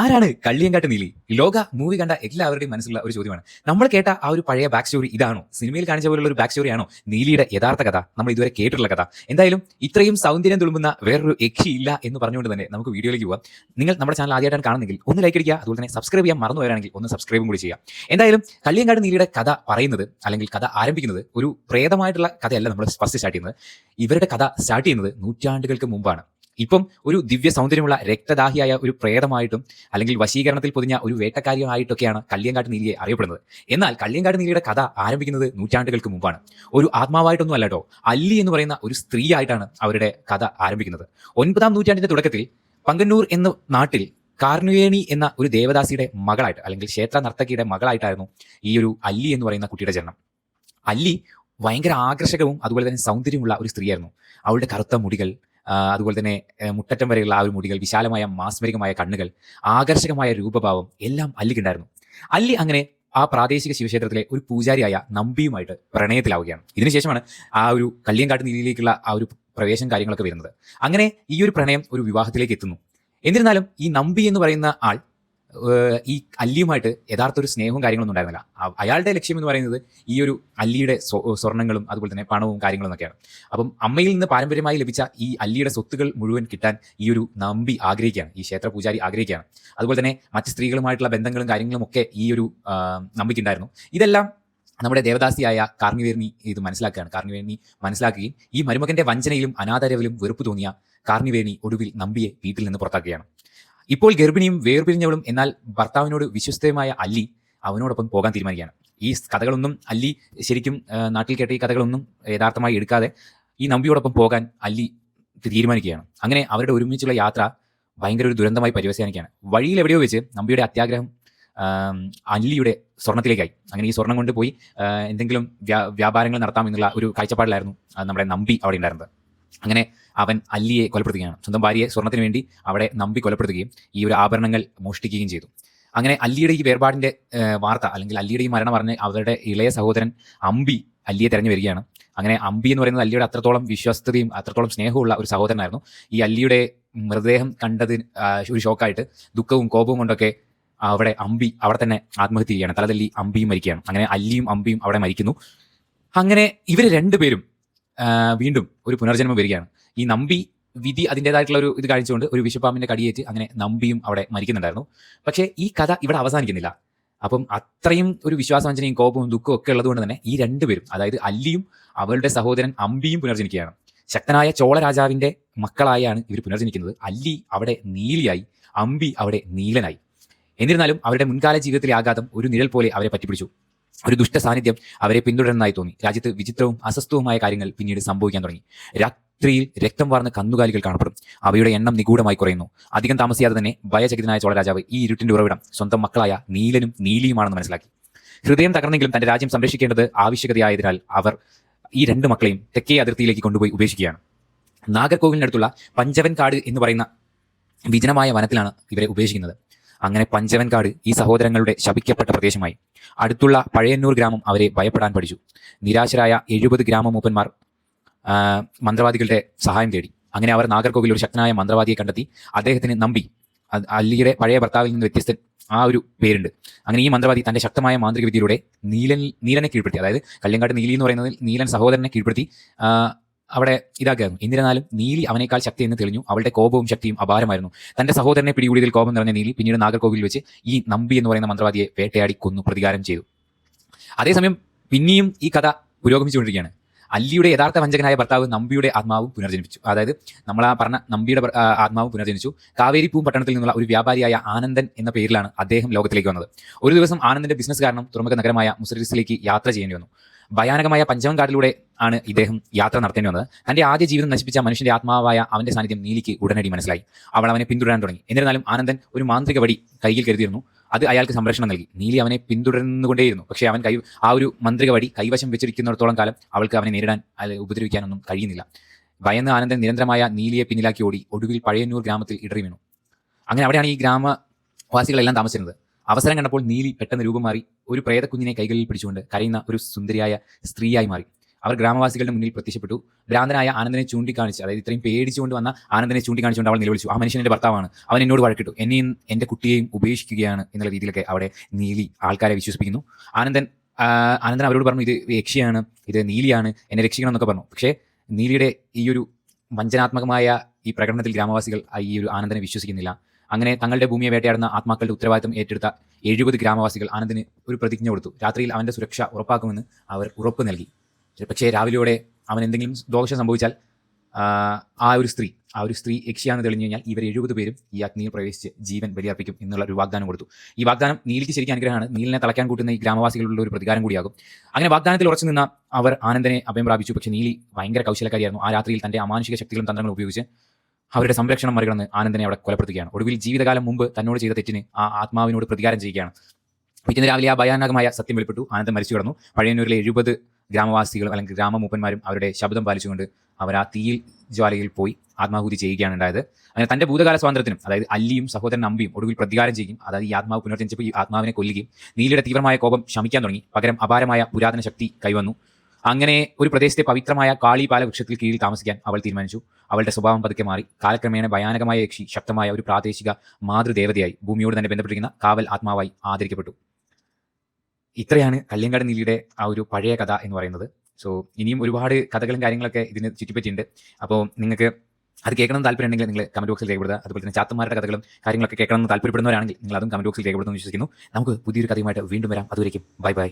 ആരാണ് കള്ളിയങ്കാട്ട് നീലി? ലോക മൂവി കണ്ട എല്ലാവരുടെയും മനസ്സിലുള്ള ഒരു ചോദ്യമാണ്. നമ്മൾ കേട്ട ആ ഒരു പഴയ ബാക്ക് സ്റ്റോറി ഇതാണോ? സിനിമയിൽ കാണിച്ച പോലുള്ള ഒരു ബാക്ക് സ്റ്റോറിയാണോ നീലിയുടെ യഥാർത്ഥ കഥ നമ്മൾ ഇതുവരെ കേട്ടിട്ടുള്ള കഥ. എന്തായാലും ഇത്രയും സൗന്ദര്യം തുളുമ്പുന്ന വേറൊരു യക്ഷി ഇല്ല എന്ന് പറഞ്ഞുകൊണ്ട് തന്നെ നമുക്ക് വീഡിയോയിലേക്ക് പോവാം. നിങ്ങൾ നമ്മുടെ ചാനൽ ആദ്യമായിട്ടാണ് കാണുന്നെങ്കിൽ ഒന്ന് ലൈക്ക് അടിക്കുക അതുപോലെ തന്നെ സബ്സ്ക്രൈബ് ചെയ്യാൻ മറന്നു വരാണെങ്കിൽ ഒന്ന് സബ്സ്ക്രൈബും കൂടി ചെയ്യാം എന്തായാലും കള്ളിയങ്കാട് നീലിയുടെ കഥ പറയുന്നത് അല്ലെങ്കിൽ കഥ ആരംഭിക്കുന്നത് ഒരു പ്രേതമായിട്ടുള്ള കഥയല്ല നമ്മൾ ഫസ്റ്റ് സ്റ്റാർട്ട് ചെയ്യുന്നത്. ഇവരുടെ കഥ സ്റ്റാർട്ട് ചെയ്യുന്നത് നൂറ്റാണ്ടുകൾക്ക് മുമ്പാണ്. ഇപ്പം ഒരു ദിവ്യ സൗന്ദര്യമുള്ള രക്തദാഹിയായ ഒരു പ്രേതമായിട്ടും അല്ലെങ്കിൽ വശീകരണത്തിൽ പൊതിഞ്ഞ ഒരു വേട്ടക്കാരിയുമായിട്ടൊക്കെയാണ് കല്യങ്കാട്ട് നീലിയെ അറിയപ്പെടുന്നത്. എന്നാൽ കള്ളിയങ്കാട്ട് നീലിയുടെ കഥ ആരംഭിക്കുന്നത് നൂറ്റാണ്ടുകൾക്ക് മുമ്പാണ്. ഒരു ആത്മാവായിട്ടൊന്നും അല്ല കേട്ടോ അല്ലി എന്ന് പറയുന്ന ഒരു സ്ത്രീ ആയിട്ടാണ് അവരുടെ കഥ ആരംഭിക്കുന്നത്. ഒൻപതാം നൂറ്റാണ്ടിന്റെ തുടക്കത്തിൽ പങ്കന്നൂർ എന്ന നാട്ടിൽ കാർണുവേണി എന്ന ഒരു ദേവദാസിയുടെ മകളായിട്ട് അല്ലെങ്കിൽ ക്ഷേത്ര നർത്തകിയുടെ മകളായിട്ടായിരുന്നു ഈ ഒരു അല്ലി എന്ന് പറയുന്ന കുട്ടിയുടെ ജനനം. അല്ലി ഭയങ്കര ആകർഷകവും അതുപോലെ തന്നെ സൗന്ദര്യമുള്ള ഒരു സ്ത്രീയായിരുന്നു. അവളുടെ കറുത്ത മുടികൾ അതുപോലെ തന്നെ മുട്ടറ്റം വരെയുള്ള ആ ഒരു മുടികൾ വിശാലമായ മാസ്മരികമായ കണ്ണുകൾ ആകർഷകമായ രൂപഭാവം എല്ലാം അല്ലിക്കുണ്ടായിരുന്നു. അല്ലി അങ്ങനെ ആ പ്രാദേശിക ശിവക്ഷേത്രത്തിലെ ഒരു പൂജാരിയായ നമ്പിയുമായിട്ട് പ്രണയത്തിലാവുകയാണ്. ഇതിനുശേഷമാണ് ആ ഒരു കല്ലിയങ്കാട്ട് നീതിയിലേക്കുള്ള ആ ഒരു പ്രവേശം കാര്യങ്ങളൊക്കെ വരുന്നത്. അങ്ങനെ ഈ ഒരു പ്രണയം ഒരു വിവാഹത്തിലേക്ക് എത്തുന്നു. എന്നിരുന്നാലും ഈ നമ്പി എന്ന് പറയുന്ന ആൾ ഈ അല്ലിയുമായിട്ട് യഥാർത്ഥ ഒരു സ്നേഹവും കാര്യങ്ങളൊന്നും ഉണ്ടായിരുന്നില്ല. അയാളുടെ ലക്ഷ്യം എന്ന് പറയുന്നത് ഈ ഒരു അല്ലിയുടെ സ്വർണങ്ങളും അതുപോലെ തന്നെ പണവും കാര്യങ്ങളും ഒക്കെയാണ്. അപ്പം അമ്മയിൽ നിന്ന് പാരമ്പര്യമായി ലഭിച്ച ഈ അല്ലിയുടെ സ്വത്തുകൾ മുഴുവൻ കിട്ടാൻ ഈ ഒരു നമ്പി ആഗ്രഹിക്കുകയാണ്. ഈ ക്ഷേത്ര പൂജാരി ആഗ്രഹിക്കുകയാണ്. അതുപോലെ തന്നെ മറ്റ് സ്ത്രീകളുമായിട്ടുള്ള ബന്ധങ്ങളും കാര്യങ്ങളും ഒക്കെ ഈ ഒരു നമ്പിക്കുണ്ടായിരുന്നു. ഇതെല്ലാം നമ്മുടെ ദേവദാസിയായ കാർണിവേർണി ഇത് മനസ്സിലാക്കുകയാണ്. കാർണിവേർണി മനസ്സിലാക്കുകയും ഈ മരുമകന്റെ വഞ്ചനയിലും അനാദരവിലും വെറുപ്പ് തോന്നിയ കാർണിവേർണി ഒടുവിൽ നമ്പിയെ വീട്ടിൽ നിന്ന് പുറത്താക്കുകയാണ്. ഇപ്പോൾ ഗർഭിണിയും വേർപിരിഞ്ഞവളും എന്നാൽ ഭർത്താവിനോട് വിശ്വസ്തയുമായ അല്ലി അവനോടൊപ്പം പോകാൻ തീരുമാനിക്കുകയാണ്. ഈ കഥകളൊന്നും അല്ലി ശരിക്കും നാട്ടിൽ കേട്ട ഈ കഥകളൊന്നും യഥാർത്ഥമായി എടുക്കാതെ ഈ നമ്പിയോടൊപ്പം പോകാൻ അല്ലി തീരുമാനിക്കുകയാണ്. അങ്ങനെ അവരുടെ ഒരുമിച്ചുള്ള യാത്ര ഭയങ്കര ഒരു ദുരന്തമായി പരിവസാനിക്കുകയാണ് വഴിയിൽ എവിടെയോ വെച്ച് നമ്പിയുടെ അത്യാഗ്രഹം അല്ലിയുടെ സ്വർണത്തിലേക്കായി. അങ്ങനെ ഈ സ്വർണം കൊണ്ടുപോയി എന്തെങ്കിലും വ്യാപാരങ്ങൾ നടത്താം എന്നുള്ള ഒരു കാഴ്ചപ്പാടിലായിരുന്നു നമ്മുടെ നമ്പി അവിടെ ഉണ്ടായിരുന്നത്. അങ്ങനെ അവൻ അല്ലിയെ കൊലപ്പെടുത്തുകയാണ്. സ്വന്തം ഭാര്യയെ സ്വർണത്തിന് വേണ്ടി അവിടെ നമ്പി കൊലപ്പെടുത്തുകയും ഈ ഒരു ആഭരണങ്ങൾ മോഷ്ടിക്കുകയും ചെയ്തു. അങ്ങനെ അല്ലിയുടെ ഈ വേർപാടിന്റെ വാർത്ത അല്ലെങ്കിൽ അല്ലിയുടെ ഈ മരണം പറഞ്ഞ് അവരുടെ ഇളയ സഹോദരൻ അമ്പി അല്ലിയെ തിരഞ്ഞു വരികയാണ്. അങ്ങനെ അമ്പി എന്ന് പറയുന്നത് അല്ലിയുടെ അത്രത്തോളം വിശ്വസ്തയും അത്രത്തോളം സ്നേഹമുള്ള ഒരു സഹോദരനായിരുന്നു. ഈ അല്ലിയുടെ മൃതദേഹം കണ്ടതിന് ഒരു ഷോക്കായിട്ട് ദുഃഖവും കോപവും കൊണ്ടൊക്കെ അവിടെ അമ്പി അവിടെ തന്നെ ആത്മഹത്യ ചെയ്യുകയാണ്. തലതല്ലി അമ്പിയും മരിക്കുകയാണ്. അങ്ങനെ അല്ലിയും അമ്പിയും അവിടെ മരിക്കുന്നു. അങ്ങനെ ഇവർ രണ്ടുപേരും വീണ്ടും ഒരു പുനർജന്മം വരികയാണ്. ഈ നമ്പി വിധി അതിന്റെതായിട്ടുള്ള ഒരു ഇത് കാണിച്ചുകൊണ്ട് ഒരു വിശുപ്പാമ്പിന്റെ കടിയേറ്റ് അങ്ങനെ നമ്പിയും അവിടെ മരിക്കുന്നുണ്ടായിരുന്നു. പക്ഷേ ഈ കഥ ഇവിടെ അവസാനിക്കുന്നില്ല. അപ്പം അത്രയും ഒരു വിശ്വാസവഞ്ചനയും കോപവും ദുഃഖവും ഒക്കെ ഉള്ളതുകൊണ്ട് തന്നെ ഈ രണ്ടുപേരും അതായത് അല്ലിയും അവളുടെ സഹോദരൻ അമ്പിയും പുനർജനിക്കുകയാണ്. ശക്തനായ ചോള രാജാവിന്റെ മക്കളായാണ് ഇവർ പുനർജനിക്കുന്നത്. അല്ലി അവിടെ നീലിയായി അമ്പി അവിടെ നീലനായി. എന്നിരുന്നാലും അവരുടെ മുൻകാല ജീവിതത്തിലെ ആഘാതം ഒരു നിഴൽ പോലെ അവരെ പറ്റിപ്പിടിച്ചു. ഒരു ദുഷ്ട സാന്നിധ്യം അവരെ പിന്തുടരുന്നതായി തോന്നി. രാജ്യത്ത് വിചിത്രവും അസ്വസ്ഥവുമായ കാര്യങ്ങൾ പിന്നീട് സംഭവിക്കാൻ തുടങ്ങി. രാത്രിയിൽ രക്തം വാർന്ന കന്നുകാലികൾ കാണപ്പെടും. അവയുടെ എണ്ണം നിഗൂഢമായി കുറയുന്നു. അധികം താമസിയാതെ തന്നെ ഭയചകിതനായ ചോളരാജാവ് ഈ ഇരുട്ടിന്റെ ഉറവിടം സ്വന്തം മക്കളായ നീലനും നീലിയുമാണെന്ന് മനസ്സിലാക്കി. ഹൃദയം തകർന്നെങ്കിലും തന്റെ രാജ്യം സംരക്ഷിക്കേണ്ടത് ആവശ്യകതയായതിനാൽ അവർ ഈ രണ്ട് മക്കളെയും തെക്കേ അതിർത്തിയിലേക്ക് കൊണ്ടുപോയി ഉപേക്ഷിക്കുകയാണ്. നാഗർകോവിലിനടുത്തുള്ള പഞ്ചവൻകാട് എന്ന് പറയുന്ന വിജനമായ വനത്തിലാണ് ഇവരെ ഉപേക്ഷിക്കുന്നത്. അങ്ങനെ പഞ്ചവൻകാട് ഈ സഹോദരങ്ങളുടെ ശപിക്കപ്പെട്ട പ്രദേശമായി. അടുത്തുള്ള പഴയന്നൂർ ഗ്രാമം അവരെ ഭയപ്പെടാൻ പഠിച്ചു. നിരാശരായ എഴുപത് ഗ്രാമമൂപ്പന്മാർ മൂപ്പന്മാർ മന്ത്രവാദികളുടെ സഹായം തേടി. അങ്ങനെ അവർ നാഗർകോവിൽ ഒരു ശക്തനായ മന്ത്രവാദിയെ കണ്ടെത്തി. അദ്ദേഹത്തിന് നമ്പി. അല്ലിയുടെ പഴയ ഭർത്താവിൽ നിന്ന് വ്യത്യസ്തൻ ആ ഒരു പേരുണ്ട്. അങ്ങനെ ഈ മന്ത്രവാദി തന്റെ ശക്തമായ മാന്ത്രിക വിദ്യയിലൂടെ നീലൻ നീലനെ കീഴ്പ്പെടുത്തി. അതായത് കല്യങ്കാട്ട് നീലി എന്ന് പറയുന്നതിൽ നീലൻ സഹോദരനെ കീഴ്പ്പെടുത്തി. അവിടെ ഇതാക്കുകയായിരുന്നു എന്നിരുന്നാലും നീലി അവനേക്കാൾ ശക്തി എന്ന് തെളിഞ്ഞു. അവളുടെ കോപവും ശക്തിയും അപാരമായിരുന്നു. തന്റെ സഹോദരനെ പിടികൂടിയതിൽ കോപം നിറഞ്ഞ നീലി പിന്നീട് നാഗർകോവിൽ വെച്ച് ഈ നമ്പി എന്ന് പറയുന്ന മന്ത്രവാദിയെ വേട്ടയാടി കൊന്നു പ്രതികാരം ചെയ്തു. അതേസമയം പിന്നെയും ഈ കഥ പുരോഗമിച്ചുകൊണ്ടിരിക്കുകയാണ്. അല്ലിയുടെ യഥാർത്ഥ വഞ്ചകനായ ഭർത്താവ് നമ്പിയുടെ ആത്മാവും പുനർജനിപ്പിച്ചു. അതായത് നമ്മൾ ആ പറഞ്ഞ നമ്പിയുടെ ആത്മാവ് പുനർജനിച്ചു. കാവേരിപ്പൂം പട്ടണത്തിൽ നിന്നുള്ള ഒരു വ്യാപാരിയായ ആനന്ദൻ എന്ന പേരിലാണ് അദ്ദേഹം ലോകത്തിലേക്ക് വന്നത്. ഒരു ദിവസം ആനന്ദന്റെ ബിസിനസ് കാരണം തുറമുഖ നഗരമായ മുസരിസിലേക്ക് യാത്ര ചെയ്യേണ്ടി വന്നു. ഭയാനകമായ പഞ്ചവൻകാട്ടിലൂടെ ആണ് ഇദ്ദേഹം യാത്ര നടത്തേണ്ടി വന്നത്. തന്റെ ആദ്യ ജീവിതം നശിപ്പിച്ച മനുഷ്യന്റെ ആത്മാവായ അവന്റെ സാന്നിധ്യം നീലിക്ക് ഉടനടി മനസ്സിലായി. അവൾ അവനെ പിന്തുടരാൻ തുടങ്ങി. എന്നിരുന്നാലും ആനന്ദൻ ഒരു മാന്ത്രിക വടി കയ്യിൽ കരുതിയിരുന്നു. അത് അയാൾക്ക് സംരക്ഷണം നൽകി. നീലി അവനെ പിന്തുടർന്നുകൊണ്ടേയിരുന്നു. പക്ഷേ അവൻ കൈ ആ ഒരു മന്ത്രിക വടി കൈവശം വെച്ചിരിക്കുന്നിടത്തോളം കാലം അവൾക്ക് അവനെ നേരിടാൻ ഉപദ്രവിക്കാനൊന്നും കഴിയുന്നില്ല. ഭയന്ന് ആനന്ദൻ നിരന്തരമായ നീലിയെ പിന്നിലാക്കി ഓടി ഒടുവിൽ പഴയന്നൂർ ഗ്രാമത്തിൽ ഇടറി വീണു. അങ്ങനെ അവിടെയാണ് ഈ ഗ്രാമവാസികളെല്ലാം താമസിച്ചിരുന്നത്. അവസരം കണ്ടപ്പോൾ നീലി പെട്ടെന്ന് രൂപം മാറി ഒരു പ്രേതക്കുഞ്ഞിനെ കൈകളിൽ പിടിച്ചുകൊണ്ട് കരയുന്ന ഒരു സുന്ദരിയായ സ്ത്രീയായി മാറി. അവർ ഗ്രാമവാസികളുടെ മുന്നിൽ പ്രത്യക്ഷപ്പെട്ടു. ഭ്രാന്തനായ ആനന്ദനെ ചൂണ്ടിക്കാണിച്ച് അതായത് ഇത്രയും പേടിച്ചുകൊണ്ട് വന്ന ആനന്ദനെ ചൂണ്ടിക്കാണിച്ചുകൊണ്ട് അവൾ നിലവിളിച്ചു. ആ മനുഷ്യൻ എന്റെ ഭർത്താവാണ്. അവൻ എന്നോട് വഴക്കിട്ടു. എന്നെയും എന്റെ കുട്ടിയെയും ഉപേക്ഷിക്കുകയാണ് എന്നുള്ള രീതിയിലൊക്കെ അവിടെ നീലി ആൾക്കാരെ വിശ്വസിപ്പിക്കുന്നു. ആനന്ദൻ ആനന്ദൻ അവരോട് പറഞ്ഞു ഇത് യക്ഷിയാണ് ഇത് നീലിയാണ്. എന്നെ രക്ഷിക്കണം എന്നൊക്കെ പറഞ്ഞു. പക്ഷേ നീലിയുടെ ഈ ഒരു വഞ്ചനാത്മകമായ ഈ പ്രകടനത്തിൽ ഗ്രാമവാസികൾ ഈ ഒരു ആനന്ദനെ വിശ്വസിക്കുന്നില്ല. അങ്ങനെ തങ്ങളുടെ ഭൂമിയെ വേട്ടയാടുന്ന ആത്മാക്കളുടെ ഉത്തരവാദിത്തം ഏറ്റെടുത്ത എഴുപത് ഗ്രാമവാസികൾ ആനന്ദിന് ഒരു പ്രതിജ്ഞ കൊടുത്തു. രാത്രിയിൽ അവന്റെ സുരക്ഷ ഉറപ്പാക്കുമെന്ന് അവർ ഉറപ്പ് നൽകി. പക്ഷേ രാവിലെയോടെ അവൻ എന്തെങ്കിലും ദോഷം സംഭവിച്ചാൽ ആ, ഒരു സ്ത്രീ ആ ഒരു സ്ത്രീ യക്ഷിയാണെന്ന് തെളിഞ്ഞു കഴിഞ്ഞാൽ ഇവർ എഴുപത് പേരും ഈ അഗ്നിയിൽ പ്രവേശിച്ച് ജീവൻ ബലിയർപ്പിക്കും എന്നുള്ള ഒരു വാഗ്ദാനം കൊടുത്തു. ഈ വാഗ്ദാനം നീലിക്ക് ശരിക്കും അനുഗ്രഹമാണ്. നീലിനെ തളയ്ക്കാൻ കൂട്ടുന്ന ഈ ഗ്രാമവാസികളുള്ള ഒരു പ്രതികാരം കൂടിയാകും. അങ്ങനെ വാഗ്ദാനത്തിൽ ഉറച്ചു നിന്ന അവർ ആനന്ദനെ അഭയം പ്രാപിച്ചു. പക്ഷേ നീലി ഭയങ്കര കൗശലക്കാരിയായിരുന്നു. ആ രാത്രിയിൽ തന്റെ അമാനുഷിക ശക്തികളും തന്ത്രങ്ങളും ഉപയോഗിച്ച് അവരുടെ സംരക്ഷണം മറികടന്ന് ആനന്ദനെ അവിടെ കൊലപ്പെടുത്തുകയാണ്. ഒടുവിൽ ജീവിതകാലം മുമ്പ് തന്നോട് ചെയ്ത തെറ്റിന് ആ ആത്മാവിനോട് പ്രതികാരം ചെയ്യുകയാണ്. പിറ്റേന്ന് രാവിലെ ആ ഭയാനകമായ സത്യം വെളിപ്പെട്ടു. ആനന്ദൻ മരിച്ചു കിടന്നു. പഴയന്നൂരിലെ എഴുപത് ഗ്രാമവാസികളും അല്ലെങ്കിൽ ഗ്രാമമൂപ്പന്മാരും അവരുടെ ശബ്ദം പാലിച്ചുകൊണ്ട് അവർ ആ തീയിൽ ജ്വാലയിൽ പോയി ആത്മാഹൂതി ചെയ്യുകയാണ് ഉണ്ടായത്. അങ്ങനെ തന്റെ ഭൂതകാല സ്വാതന്ത്ര്യത്തിനും അതായത് അല്ലിയും സഹോദരൻ അമ്പിയും ഒടുവിൽ പ്രതികാരം ചെയ്യും. അതായത് ഈ ആത്മാവ് പുനർജനിച്ചപ്പോൾ ഈ ആത്മാവിനെ കൊല്ലുകയും നീലിയുടെ തീവ്രമായ കോപം ശമിക്കാൻ തുടങ്ങി. പകരം അപാരമായ പുരാതന ശക്തി കൈവന്നു. അങ്ങനെ ഒരു പ്രദേശത്തെ പവിത്രമായ കാളിപാല വൃക്ഷത്തിൽ കീഴിൽ താമസിക്കാൻ അവൾ തീരുമാനിച്ചു. അവളുടെ സ്വഭാവം പതുക്കെ മാറി. കാലക്രമേണ ഭയാനകമായ യക്ഷി ശക്തമായ ഒരു പ്രാദേശിക മാതൃദേവതയായി ഭൂമിയോട് തന്നെ ബന്ധപ്പെട്ടിരിക്കുന്ന കാവൽ ആത്മാവായി ആദരിക്കപ്പെട്ടു. ഇത്രയാണ് കല്യങ്കാട് നീലിയുടെ ആ ഒരു പഴയ കഥ എന്ന് പറയുന്നത്. സോ ഇനിയും ഒരുപാട് കഥകളും കാര്യങ്ങളൊക്കെ ഇതിന് ചുറ്റിപ്പറ്റിയുണ്ട് അപ്പോൾ നിങ്ങൾക്ക് അത് കേൾക്കണം താല്പര്യമുണ്ടെങ്കിൽ നിങ്ങൾ കമന്റ് ബോക്സിൽ രേഖപ്പെടുത്തുക. അതുപോലെ തന്നെ ചാത്തന്മാരുടെ കഥകളും കാര്യങ്ങളൊക്കെ കേൾക്കണം താല്പര്യപ്പെടുന്നവരാണെങ്കിൽ നിങ്ങൾ അതും കമന്റ് ബോക്സിൽ രേഖപ്പെടുത്തുമെന്ന് വിശ്വസിക്കുന്നു. നമുക്ക് പുതിയൊരു കഥയുമായിട്ട് വീണ്ടും വരാം. അതുവരേക്കും ബൈ ബൈ.